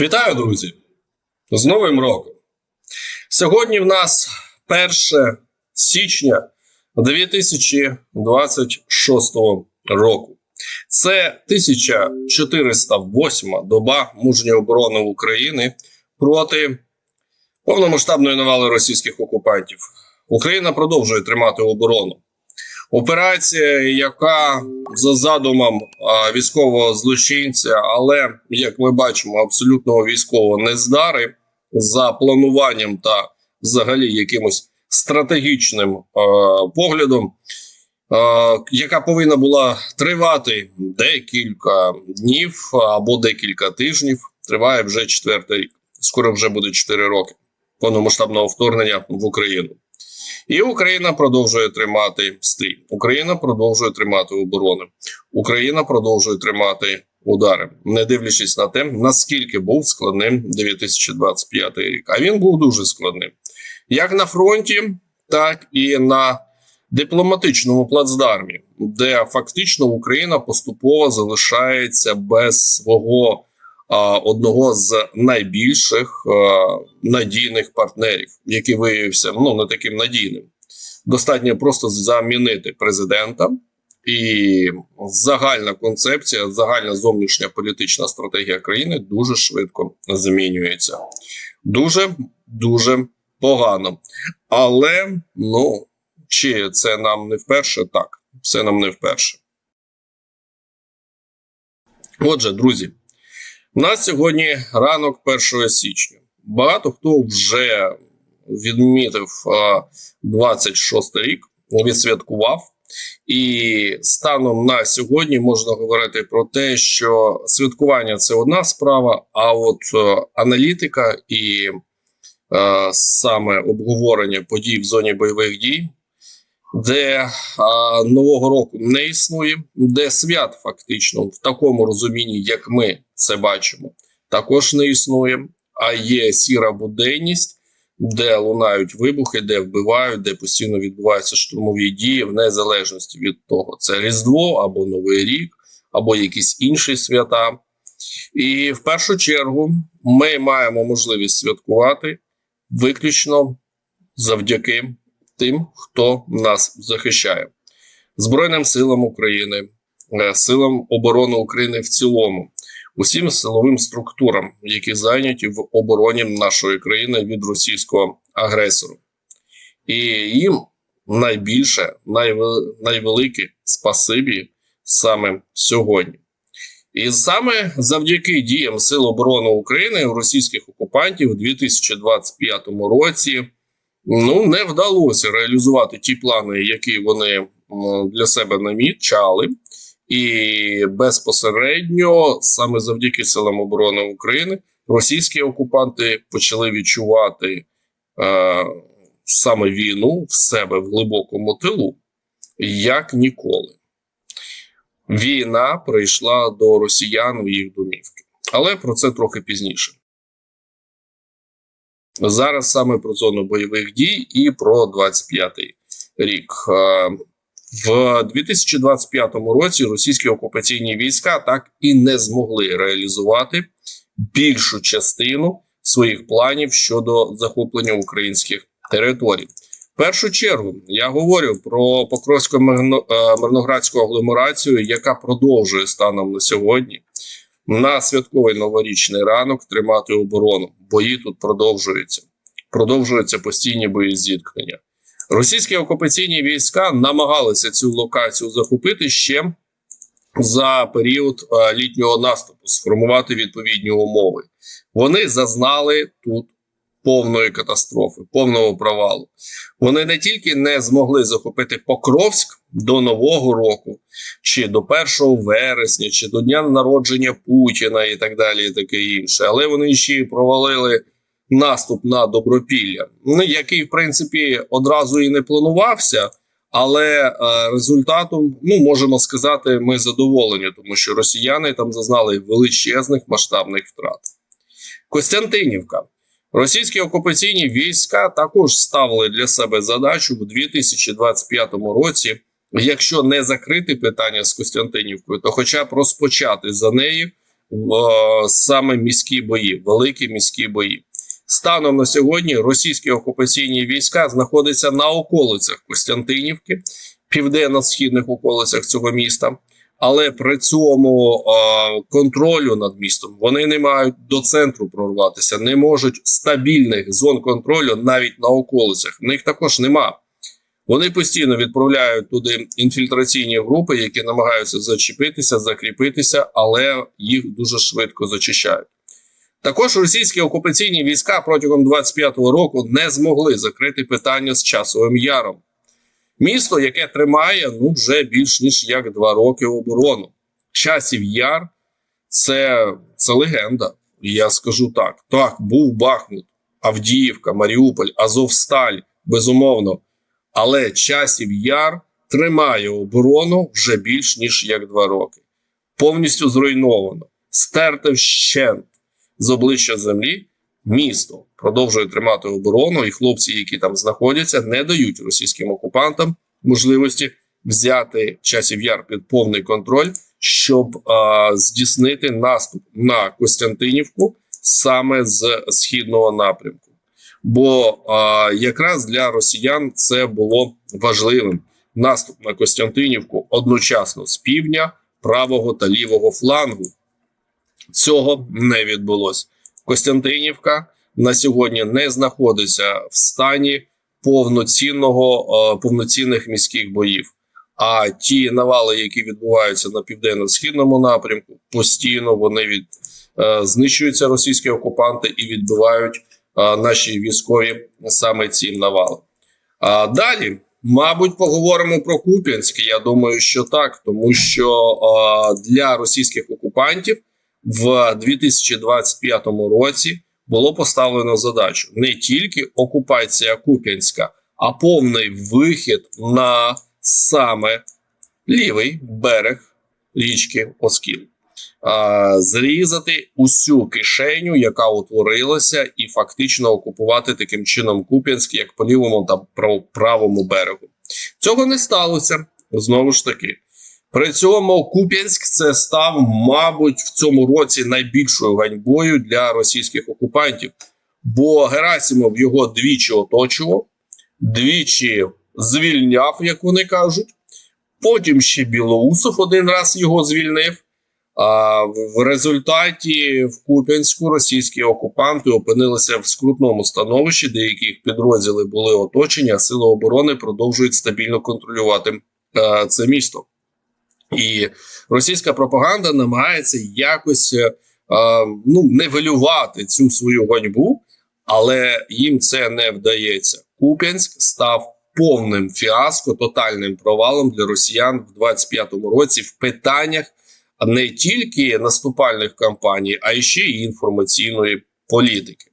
Вітаю, друзі! З Новим роком! Сьогодні в нас 1 січня 2026 року. Це 1408 доба мужньої оборони України проти повномасштабної навали російських окупантів. Україна продовжує тримати оборону. Операція, яка за задумом військового злочинця, але як ми бачимо, абсолютного військового нездари за плануванням та взагалі якимось стратегічним поглядом, яка повинна була тривати декілька днів або декілька тижнів, триває вже четвертий рік. Скоро вже буде 4 роки повномасштабного вторгнення в Україну. І Україна продовжує тримати стрій. Україна продовжує тримати оборону. Україна продовжує тримати удари, не дивлячись на те, наскільки був складним 2025 рік. А він був дуже складним, як на фронті, так і на дипломатичному плацдармі, де фактично Україна поступово залишається без свого одного з найбільших надійних партнерів, який виявився ну не таким надійним. Достатньо просто замінити президента, і загальна концепція, загальна зовнішня політична стратегія країни дуже швидко змінюється. Дуже дуже погано. Але ну чи це нам не вперше? Так, це нам не вперше. Отже, друзі. У нас сьогодні ранок 1 січня. Багато хто вже відмітив 26 рік, відсвяткував. І станом на сьогодні можна говорити про те, що святкування це одна справа, а от е, аналітика і е, саме обговорення подій в зоні бойових дій, де е, нового року не існує, де свят фактично в такому розумінні, як ми це бачимо, також не існує. А є сіра буденність, де лунають вибухи, де вбивають, де постійно відбуваються штурмові дії, в незалежності від того, це Різдво або Новий рік, або якісь інші свята. І в першу чергу ми маємо можливість святкувати виключно завдяки тим, хто нас захищає, Збройним силам України, е, силам оборони України в цілому усім силовим структурам, які зайняті в обороні нашої країни від російського агресору, і їм найбільше найвелике спасибі саме сьогодні. І саме завдяки діям Сил оборони України російських окупантів у 2025 році ну не вдалося реалізувати ті плани, які вони для себе намічали. І безпосередньо саме завдяки силам оборони України російські окупанти почали відчувати е, саме війну в себе в глибокому тилу, як ніколи. Війна прийшла до росіян в їх домівки, але про це трохи пізніше. Зараз саме про зону бойових дій і про 25-й рік. Е, в 2025 році російські окупаційні війська так і не змогли реалізувати більшу частину своїх планів щодо захоплення українських територій. В першу чергу я говорю про покровсько мирноградську агломерацію, яка продовжує станом на сьогодні на святковий новорічний ранок тримати оборону. Бої тут продовжуються. Продовжуються постійні бої зіткнення. Російські окупаційні війська намагалися цю локацію захопити ще за період е, літнього наступу, сформувати відповідні умови. Вони зазнали тут повної катастрофи, повного провалу. Вони не тільки не змогли захопити Покровськ до Нового року, чи до 1 вересня, чи до дня народження Путіна і так далі, і таке інше, але вони ще й провалили наступ на добропілля, ну який в принципі одразу і не планувався. Але е, результатом, ну можемо сказати, ми задоволені, тому що росіяни там зазнали величезних масштабних втрат. Костянтинівка. Російські окупаційні війська також ставили для себе задачу в 2025 році. Якщо не закрити питання з Костянтинівкою, то хоча б розпочати за нею е, саме міські бої, великі міські бої. Станом на сьогодні російські окупаційні війська знаходяться на околицях Костянтинівки, південно-східних околицях цього міста. Але при цьому е, контролю над містом вони не мають до центру прорватися, не можуть стабільних зон контролю навіть на околицях. В них також нема. Вони постійно відправляють туди інфільтраційні групи, які намагаються зачепитися, закріпитися, але їх дуже швидко зачищають. Також російські окупаційні війська протягом 25-го року не змогли закрити питання з часовим яром. Місто, яке тримає ну вже більш ніж як два роки оборону. Часів яр це, це легенда. Я скажу так: так, був Бахмут, Авдіївка, Маріуполь, Азовсталь, безумовно. Але часів яр тримає оборону вже більш ніж як два роки. Повністю зруйновано, стерте вщент з обличчя землі. Місто продовжує тримати оборону, і хлопці, які там знаходяться, не дають російським окупантам можливості взяти часів яр під повний контроль, щоб а, здійснити наступ на Костянтинівку саме з східного напрямку. Бо а, якраз для росіян це було важливим наступ на Костянтинівку одночасно з півдня, правого та лівого флангу. Цього не відбулося. Костянтинівка на сьогодні не знаходиться в стані повноцінного е, повноцінних міських боїв. А ті навали, які відбуваються на південно-східному напрямку, постійно вони від е, знищуються російські окупанти і відбивають е, наші військові саме ці навали. А далі, мабуть, поговоримо про Куп'янськ. Я думаю, що так, тому що е, для російських окупантів в 2025 році було поставлено задачу не тільки окупація Куп'янська, а повний вихід на саме лівий берег річки Оскіл. Зрізати усю кишеню, яка утворилася, і фактично окупувати таким чином Куп'янськ як по лівому та правому берегу. Цього не сталося знову ж таки. При цьому Куп'янськ це став, мабуть, в цьому році найбільшою ганьбою для російських окупантів, бо Герасимов його двічі оточував, двічі звільняв, як вони кажуть. Потім ще Білоусов один раз його звільнив. А в результаті в Куп'янську російські окупанти опинилися в скрутному становищі, деяких підрозділи були оточені, а сили оборони продовжують стабільно контролювати а, це місто. І російська пропаганда намагається якось е, ну нивелювати цю свою ганьбу, але їм це не вдається. Куп'янськ став повним фіаско, тотальним провалом для росіян в 25-му році в питаннях не тільки наступальних кампаній, а й ще й інформаційної політики.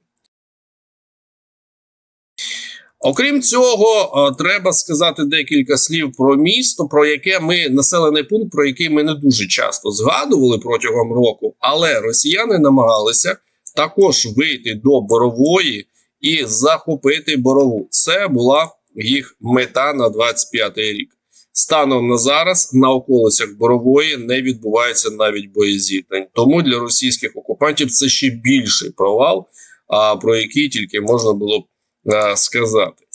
Окрім цього, треба сказати декілька слів про місто, про яке ми населений пункт, про який ми не дуже часто згадували протягом року, але росіяни намагалися також вийти до борової і захопити борову. Це була їх мета на 25-й рік. Станом на зараз на околицях борової не відбувається навіть боєзіткнень. Тому для російських окупантів це ще більший провал, про який тільки можна було б сказати.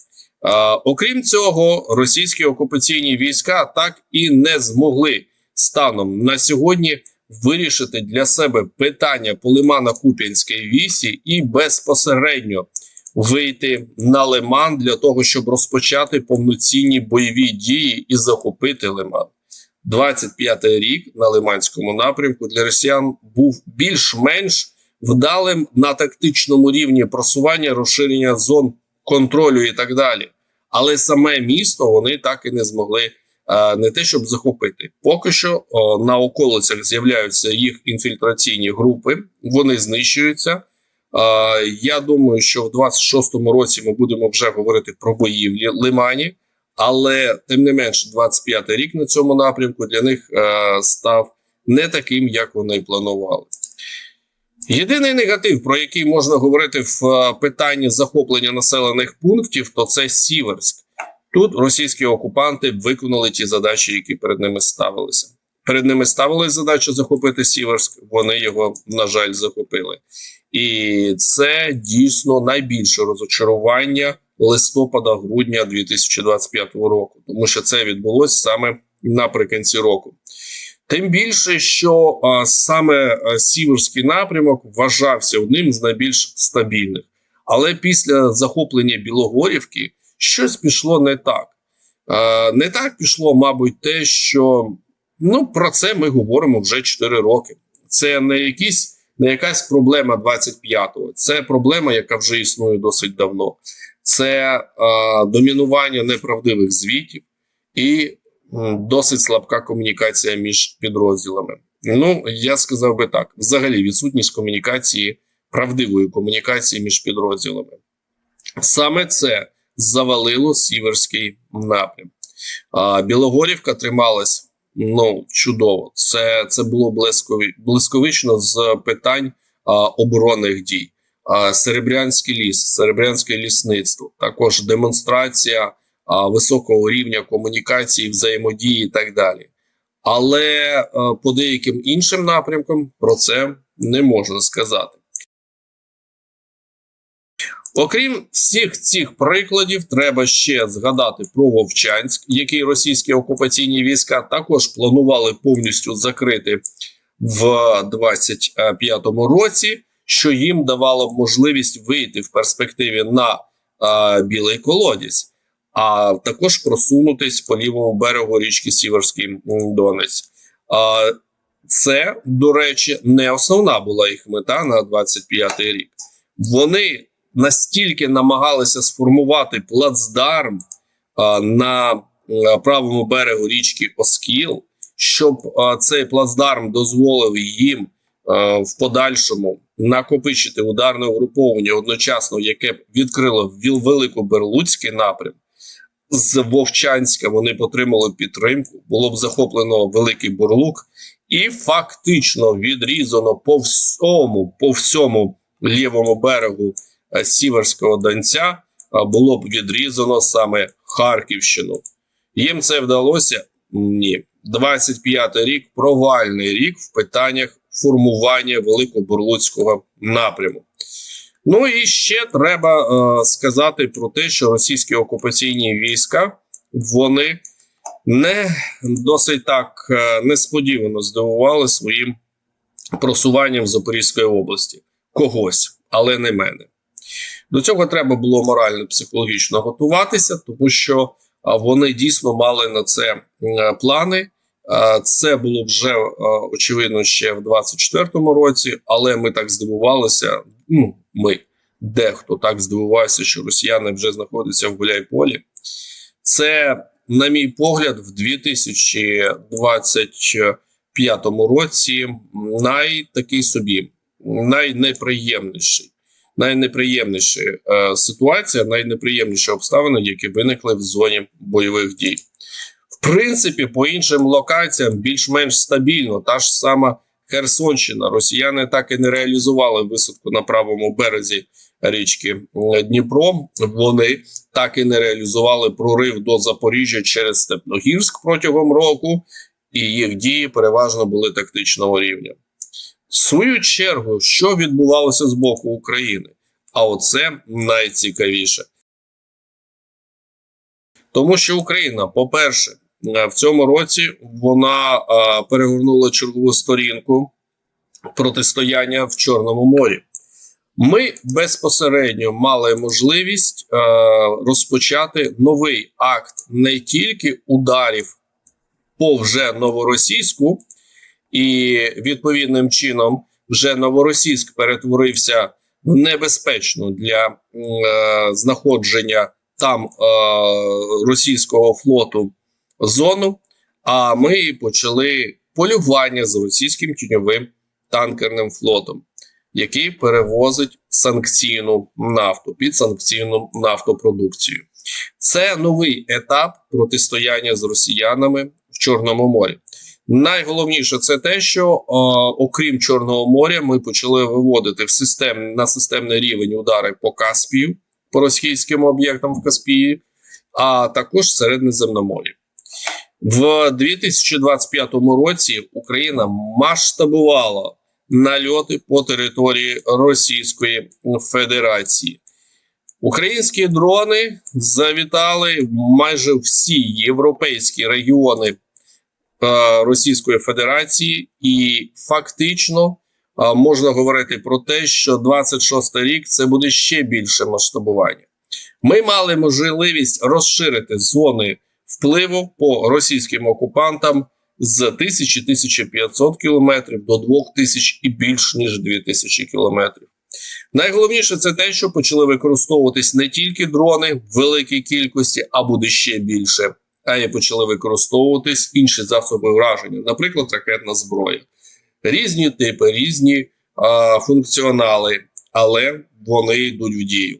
Окрім цього, російські окупаційні війська так і не змогли станом на сьогодні вирішити для себе питання полимана Куп'янської вісі і безпосередньо вийти на Лиман для того, щоб розпочати повноцінні бойові дії і захопити Лиман. 25-й рік на Лиманському напрямку для росіян був більш-менш вдалим на тактичному рівні просування розширення зон контролю і так далі. Але саме місто вони так і не змогли а, не те, щоб захопити. Поки що на околицях з'являються їх інфільтраційні групи, вони знищуються. А, я думаю, що в 26-му році ми будемо вже говорити про бої в Лимані, але тим не менше, 25-й рік на цьому напрямку для них а, став не таким, як вони планували. Єдиний негатив, про який можна говорити в е, питанні захоплення населених пунктів, то це Сіверськ. Тут російські окупанти виконали ті задачі, які перед ними ставилися. Перед ними ставили задачу захопити Сіверськ. Вони його на жаль захопили, і це дійсно найбільше розочарування листопада-грудня 2025 року, тому що це відбулося саме наприкінці року. Тим більше, що а, саме сіверський напрямок вважався одним з найбільш стабільних, але після захоплення Білогорівки щось пішло не так. А, не так пішло, мабуть, те, що ну про це ми говоримо вже 4 роки. Це не якісь не якась проблема 25-го, це проблема, яка вже існує досить давно. Це е, домінування неправдивих звітів і досить слабка комунікація між підрозділами. Ну, я сказав би так: взагалі, відсутність комунікації, правдивої комунікації між підрозділами. Саме це завалило сіверський напрям. А Білогорівка трималась ну, чудово. Це це було близькові, близьковично з питань а, оборонних дій. А, Серебрянський ліс, серебрянське лісництво, також демонстрація високого рівня комунікації, взаємодії і так далі. Але е, по деяким іншим напрямкам про це не можна сказати. Окрім всіх цих прикладів, треба ще згадати про Вовчанськ, який російські окупаційні війська також планували повністю закрити в 25-му році, що їм давало можливість вийти в перспективі на а, білий колодязь а також просунутись по лівому берегу річки Сіверський Донець. Це, до речі, не основна була їх мета на 25-й рік. Вони настільки намагалися сформувати плацдарм на правому берегу річки Оскіл, щоб цей плацдарм дозволив їм в подальшому накопичити ударне угруповання одночасно, яке відкрило Великоберлуцький напрям з Вовчанська вони отримали підтримку. Було б захоплено великий бурлук, і фактично відрізано по всьому, по всьому лівому берегу е, Сіверського Донця було б відрізано саме Харківщину. Їм це вдалося? Ні. 25-й рік провальний рік в питаннях формування великобурлуцького напряму. Ну і ще треба е, сказати про те, що російські окупаційні війська вони не досить так е, несподівано здивували своїм просуванням Запорізької області когось, але не мене. До цього треба було морально психологічно готуватися, тому що вони дійсно мали на це е, плани. Е, це було вже е, очевидно ще в 24-му році, але ми так здивувалися. Ну ми дехто так здивувався, що росіяни вже знаходяться в Гуляйполі. Це, на мій погляд, в 2025 році найтакий собі найнеприємніший. Найнеприємніша е, ситуація, найнеприємніші обставини, які виникли в зоні бойових дій. Принципі, по іншим локаціям більш-менш стабільно. Та ж сама Херсонщина. Росіяни так і не реалізували висадку на правому березі річки Дніпро. Вони так і не реалізували прорив до Запоріжжя через Степногірськ протягом року, і їх дії переважно були тактичного рівня. Свою чергу, що відбувалося з боку України? А оце найцікавіше. Тому що Україна, по-перше, в цьому році вона перегорнула чергову сторінку протистояння в Чорному морі. Ми безпосередньо мали можливість е, розпочати новий акт не тільки ударів по вже новоросійську, і відповідним чином вже новоросійськ перетворився в небезпечну для е, знаходження там е, російського флоту зону. А ми почали полювання з російським тіньовим танкерним флотом який перевозить санкційну нафту під санкційну нафтопродукцію. Це новий етап протистояння з росіянами в Чорному морі. Найголовніше це те, що о, окрім Чорного моря, ми почали виводити в систем на системний рівень удари по Каспію, по російським об'єктам в Каспії, а також в Середнеземноморі. В 2025 році Україна масштабувала нальоти по території Російської Федерації. Українські дрони завітали майже всі європейські регіони е, Російської Федерації, і фактично е, можна говорити про те, що 26 рік це буде ще більше масштабування. Ми мали можливість розширити зони впливу по російським окупантам з 1000-1500 кілометрів до 2000 і більш ніж 2000 кілометрів. Найголовніше це те, що почали використовуватись не тільки дрони в великій кількості, а буде ще більше, а й почали використовуватись інші засоби враження, наприклад, ракетна зброя. Різні типи, різні а, функціонали, але вони йдуть в дію.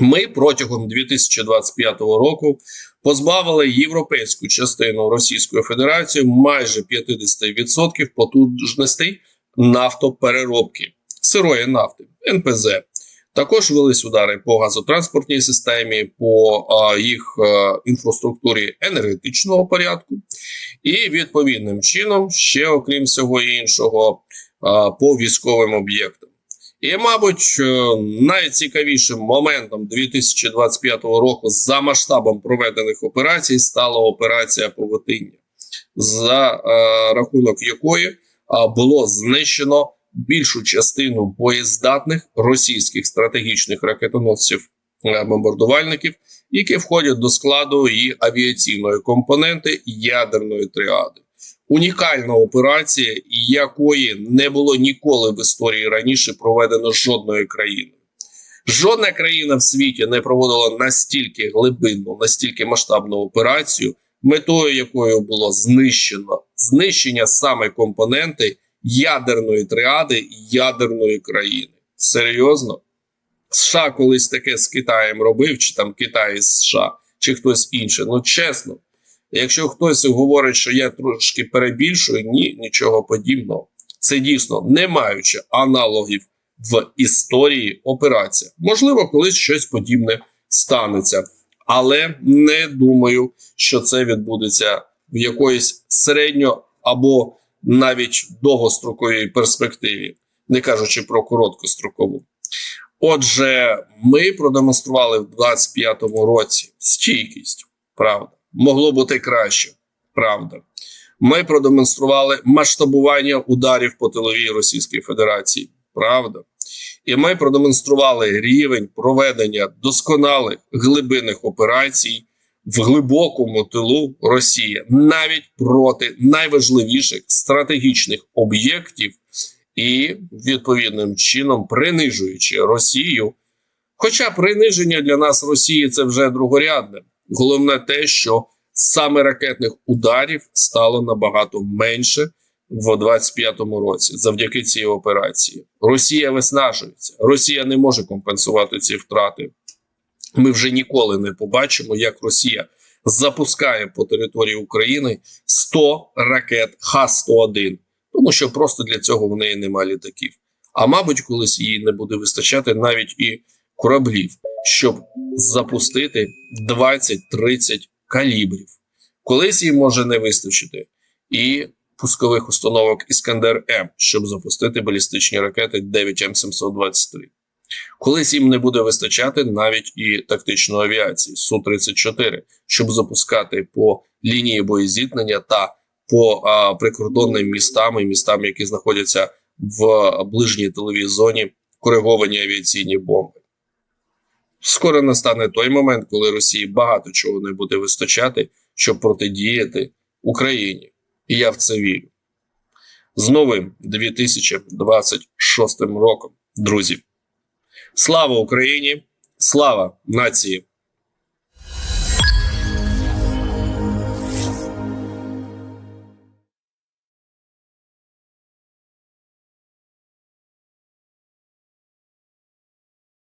Ми протягом 2025 року позбавили європейську частину Російської Федерації майже 50% потужностей нафтопереробки сирої нафти НПЗ. Також велись удари по газотранспортній системі, по а, їх а, інфраструктурі енергетичного порядку, і відповідним чином, ще окрім всього іншого, а, по військовим об'єктам. І, мабуть, е, найцікавішим моментом 2025 року за масштабом проведених операцій стала операція Повотиння, за е, рахунок якої е, було знищено більшу частину боєздатних російських стратегічних ракетоносців е, бомбардувальників, які входять до складу і авіаційної компоненти ядерної тріади унікальна операція, якої не було ніколи в історії раніше проведено жодної країни. Жодна країна в світі не проводила настільки глибинну, настільки масштабну операцію, метою якої було знищено знищення саме компоненти ядерної триади ядерної країни. Серйозно? США колись таке з Китаєм робив, чи там Китай з США, чи хтось інший. Ну чесно, Якщо хтось говорить, що я трошки перебільшую, ні, нічого подібного. Це дійсно не маючи аналогів в історії операція. Можливо, колись щось подібне станеться, але не думаю, що це відбудеться в якоїсь середньо або навіть довгостроковій перспективі, не кажучи про короткострокову. Отже, ми продемонстрували в 2025 році стійкість, правда могло бути краще. Правда, ми продемонстрували масштабування ударів по тиловій Російської Федерації. Правда, і ми продемонстрували рівень проведення досконалих глибинних операцій в глибокому тилу Росії навіть проти найважливіших стратегічних об'єктів і відповідним чином принижуючи Росію. Хоча приниження для нас Росії це вже другорядне. Головне те, що саме ракетних ударів стало набагато менше в 25-му році, завдяки цій операції. Росія виснажується. Росія не може компенсувати ці втрати. Ми вже ніколи не побачимо, як Росія запускає по території України 100 ракет Х-101, тому що просто для цього в неї немає літаків. А мабуть, колись їй не буде вистачати навіть і кораблів щоб запустити 20-30 калібрів. Колись їм може не вистачити і пускових установок Іскандер М, щоб запустити балістичні ракети 9М723. Колись їм не буде вистачати навіть і тактичної авіації Су-34, щоб запускати по лінії боєзіткнення та по а, прикордонним містам і містам, які знаходяться в ближній тиловій зоні кориговані авіаційні бомби. Скоро настане той момент, коли Росії багато чого не буде вистачати, щоб протидіяти Україні. І я в це вірю. З новим 2026 роком, друзі. Слава Україні! Слава нації!